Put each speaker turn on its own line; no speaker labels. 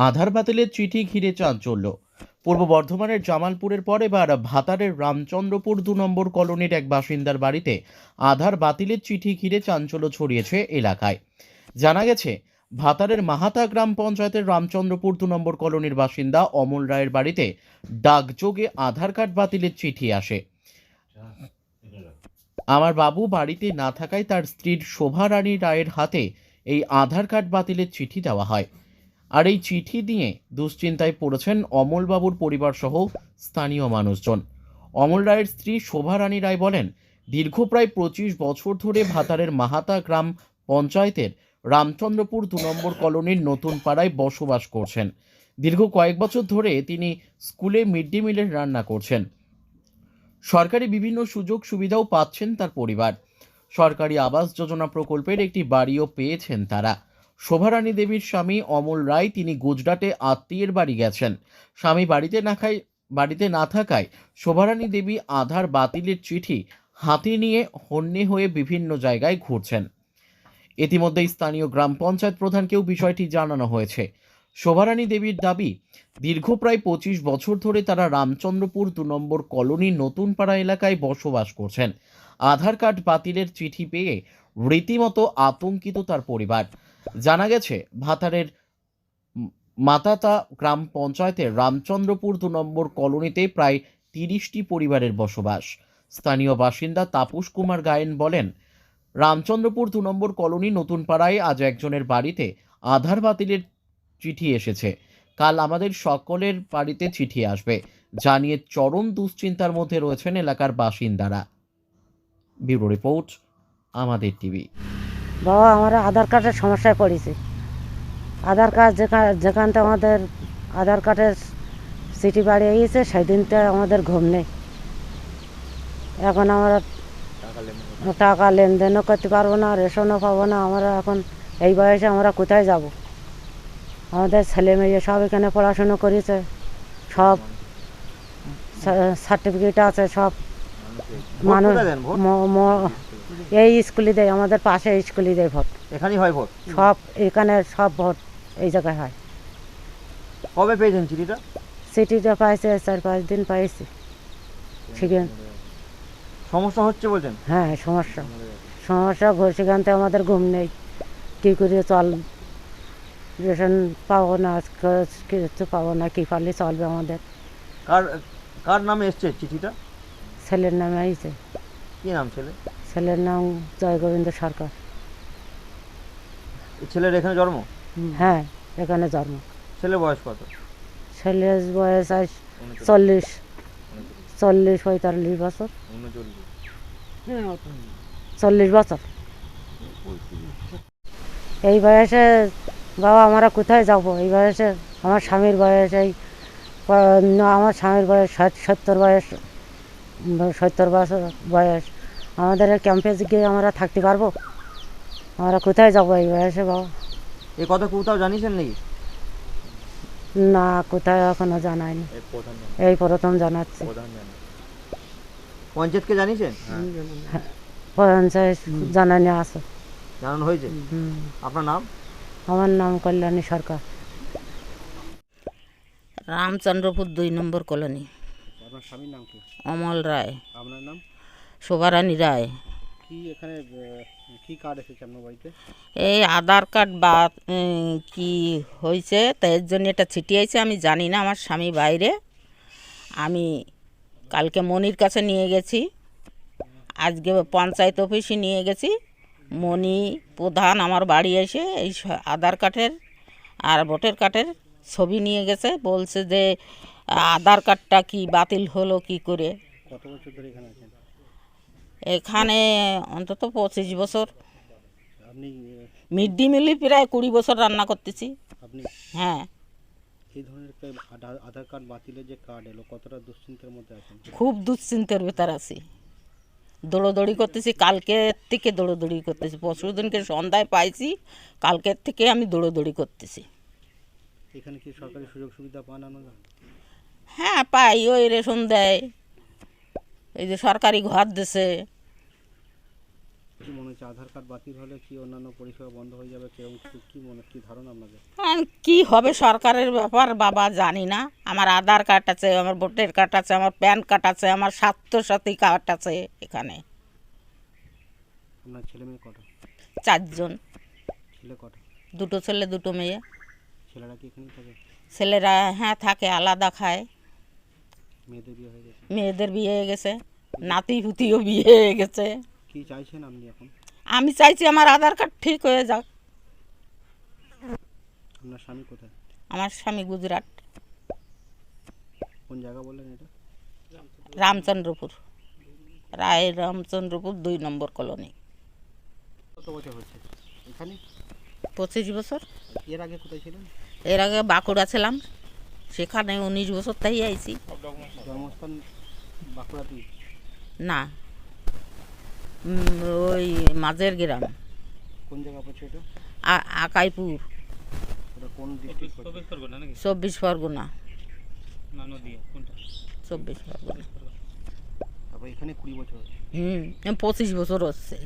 আধার বাতিলের চিঠি ঘিরে চাঞ্চল্য। পূর্ব বর্ধমানের জামালপুরের পর এবার ভাতারের রামচন্দ্রপুর দু নম্বর কলোনির এক বাসিন্দার বাড়িতে আধার বাতিলের চিঠি ঘিরে চাঞ্চল্য ছড়িয়েছে এলাকায়। জানা গেছে, ভাতারের মাহাতা গ্রাম পঞ্চায়েতের রামচন্দ্রপুর দু নম্বর কলোনির বাসিন্দা অমল রায়ের বাড়িতে ডাকযোগে আধার কার্ড বাতিলের চিঠি আসে। আমার বাবু বাড়িতে না থাকায় তার স্ত্রীর শোভা রানী রায়ের হাতে এই আধার কার্ড বাতিলের চিঠি দেওয়া হয়। আর এই চিঠি দিয়ে দুশ্চিন্তায় পড়েছেন অমলবাবুর পরিবার সহ স্থানীয় মানুষজন। অমল রায়ের স্ত্রী শোভা রানী রায় বলেন, দীর্ঘ প্রায় পঁচিশ বছর ধরে ভাতারের মাহাতা গ্রাম পঞ্চায়েতের রামচন্দ্রপুর দু নম্বর কলোনির নতুন পাড়ায় বসবাস করছেন। দীর্ঘ কয়েক বছর ধরে তিনি স্কুলে মিড ডে মিলের রান্না করছেন। সরকারি বিভিন্ন সুযোগ সুবিধাও পাচ্ছেন তার পরিবার। সরকারি আবাস যোজনা প্রকল্পের একটি বাড়িও পেয়েছেন তারা। শোভারানী দেবীর স্বামী অমল রায় তিনি গুজরাটে আত্মীয়ের বাড়ি গেছেন। স্বামী বাড়িতে না খায় বাড়িতে না থাকায় শোভারানী দেবী আধার বাতিলের চিঠি হাতে নিয়ে হন্যে হয়ে বিভিন্ন জায়গায় ঘুরছেন। ইতিমধ্যে স্থানীয় গ্রাম পঞ্চায়েত প্রধানকেও বিষয়টি জানানো হয়েছে। শোভারানী দেবীর দাবি, দীর্ঘ প্রায় পঁচিশ বছর ধরে তারা রামচন্দ্রপুর দু নম্বর কলোনি নতুন পাড়া এলাকায় বসবাস করছেন। আধার কার্ড বাতিলের চিঠি পেয়ে রীতিমতো আতঙ্কিত তার পরিবার। জানা গেছে, ভাতারের মাতাতা গ্রাম পঞ্চায়েতের রামচন্দ্রপুর দু নম্বর কলোনিতে প্রায় তিরিশটি পরিবারের বসবাস। স্থানীয় বাসিন্দা তাপস কুমার গায়েন বলেন, রামচন্দ্রপুর দু নম্বর কলোনি নতুন পাড়ায় আজ একজনের বাড়িতে আধার বাতিলের চিঠি এসেছে। কাল আমাদের সকলের বাড়িতে চিঠি আসবে। জানিয়ে চরম দুশ্চিন্তার মধ্যে রয়েছেন এলাকার বাসিন্দারা। ব্যুরো রিপোর্ট, আমাদের টিভি।
বাবা আমরা আধার কার্ডের সমস্যায় পড়েছি। আধার কার্ড যেখান যেখান থেকে আমাদের আধার কার্ডের সিটি বাড়ি গিয়েছে সেই দিনটা আমাদের ঘুম নেই। এখন আমরা টাকা লেনদেনও করতে পারব না রেশনও পাবো না আমরা এখন এই বয়সে আমরা কোথায় যাব? আমাদের ছেলে মেয়ে সব এখানে পড়াশুনো করেছে সব সার্টিফিকেট আছে সব মানুষ এই স্কুলে দেয় আমাদের পাশে স্কুলে দেয় ভোট।
এখানেই হয় ভোট?
সব এখানে সব ভোট এই জায়গায় হয়।
কবে পেয়েছেন চিঠিটা
সিটিটা পাইছে চার পাঁচ দিন পাইছি। ঠিক আছে
সমস্যা হচ্ছে বলছেন?
হ্যাঁ সমস্যা। সমস্যা ঘর সেখান থেকে আমাদের ঘুম নেই। কী করে চল রেশন পাবো না কিছু পাবো না কী পারলে চলবে আমাদের।
কার কার নামে এসছে চিঠিটা
ছেলের নামে আইছে।
কি নাম ছেলে?
ছেলের নাম জয় গোবিন্দ সরকার।
ছেলের এখানে জন্ম?
হ্যাঁ এখানে জন্ম।
ছেলের বয়স কত?
ছেলের বয়স আজ চল্লিশ। চল্লিশ পঁয়তাল্লিশ বছর। চল্লিশ বছর। এই বয়সে বাবা আমরা কোথায় যাব? এই বয়সে আমার স্বামীর বয়স এই আমার স্বামীর বয়স সত্তর বয়স সত্তর বছর বয়স। আমাদের ক্যাম্পে গিয়ে আমরা থাকতে পারব? আমরা কোথায় যাব এই বয়সে বাবা?
এ কথা কোথাও জানিয়েছেন নাকি?
না কোথায় এখনও জানায়নি। এই প্রথম জানাচ্ছি।
পঞ্চায়েতকে জানিয়েছেন
পঞ্চায়েত জানানি আছে
জানানো হয়েছে? আপনার নাম?
আমার নাম কল্যাণী সরকার।
রামচন্দ্রপুর দুই নম্বর কলোনি।
আপনার স্বামীর নাম কি?
অমল রায়।
আপনার নাম?
শোভারানী রায়।
কি এখানে কি কার্ড এসেছে আপনার বাড়িতে?
এই আধার কার্ড বা কি হয়েছে তাই এর জন্য এটা ছিটিয়েছে আমি জানি না আমার স্বামী বাইরে। আমি কালকে মনির কাছে নিয়ে গেছি। আজকে পঞ্চায়েত অফিসে নিয়ে গেছি। মণি প্রধান আমার বাড়ি এসে এই আধার কার্ডের আর ভোটার কার্ডের ছবি নিয়ে গেছে বলছে যে আধার কার্ডটা কি বাতিল হলো কি করে।
কত বছর ধরে এখানে আছেন?
এখানে অন্তত পঁচিশ বছর।
আপনি
মিড ডে মিলে প্রায় কুড়ি বছর রান্না করতেছি।
আপনি
হ্যাঁ।
এই ধরনের আধার- আধার কার্ড বাতিলের যে কার্ড এলো কতটা দুশ্চিন্তার মধ্যে আছেন?
খুব দুশ্চিন্তার ভেতর আছি। দৌড়োদৌড়ি করতেছি কালকের থেকে দৌড়োদৌড়ি করতেছি। পরশু দিনকে সন্ধ্যায় পাইছি কালকের থেকে আমি দৌড়োদৌড়ি করতেছি।
এখানে কি সরকারি সুযোগ সুবিধা পান আপনারা?
হ্যাঁ পাই ওই রেশন দেয়। এই যে সরকারি ঘর
হচ্ছে আধার কার্ড বাতিল হলে কি অন্যান্য পরিষেবা বন্ধ হয়ে যাবে? কেরকম কি মনে কি ধারণা আপনাদের?
আর কি হবে সরকারের ব্যাপার বাবা জানি না। আমার আধার কার্ড আছে আমার ভোটার কার্ড আছে আমার প্যান কার্ড আছে আমার স্বাস্থ্যসাথী কার্ড আছে এখানে।
আপনার ছেলে মেয়ে কটা?
চারজন।
ছেলে কটা?
দুটো ছেলে দুটো মেয়ে।
ছেলেরা কি এখানেই থাকে?
ছেলেরা হ্যাঁ থাকে আলাদা খায়।
মেয়েদের বিয়ে হয়ে গেছে?
মেয়েদের বিয়ে হয়ে গেছে নাতি পুতিও বিয়ে হয়ে গেছে।
কি চাইছেন আপনি এখন?
আমি চাইছি আমার আধার কার্ড ঠিক হয়ে যাক।
আপনার স্বামী কোথায়?
আমার স্বামী গুজরাট।
কোন জায়গা বললেন এটা?
রামচন্দ্রপুর। রায় রামচন্দ্রপুর দুই নম্বর কলোনি।
কত বছর হচ্ছে এখানে?
পঁচিশ বছর।
এর আগে কোথায় ছিলেন?
এর আগে বাঁকুড়া ছিলাম। সেখানে উনিশ বছর তাই আইছি।
জন্মস্থান বাঁকুড়াতেই?
না। ওই মাঝের গ্রাম।
কোন জায়গা পড়ছে এটা?
আকাইপুর।
কোন ডিস্ট্রিক্ট
চব্বিশ পরগনা চব্বিশ পরগনা।
এখানে কুড়ি বছর
হুম পঁচিশ বছর হচ্ছে।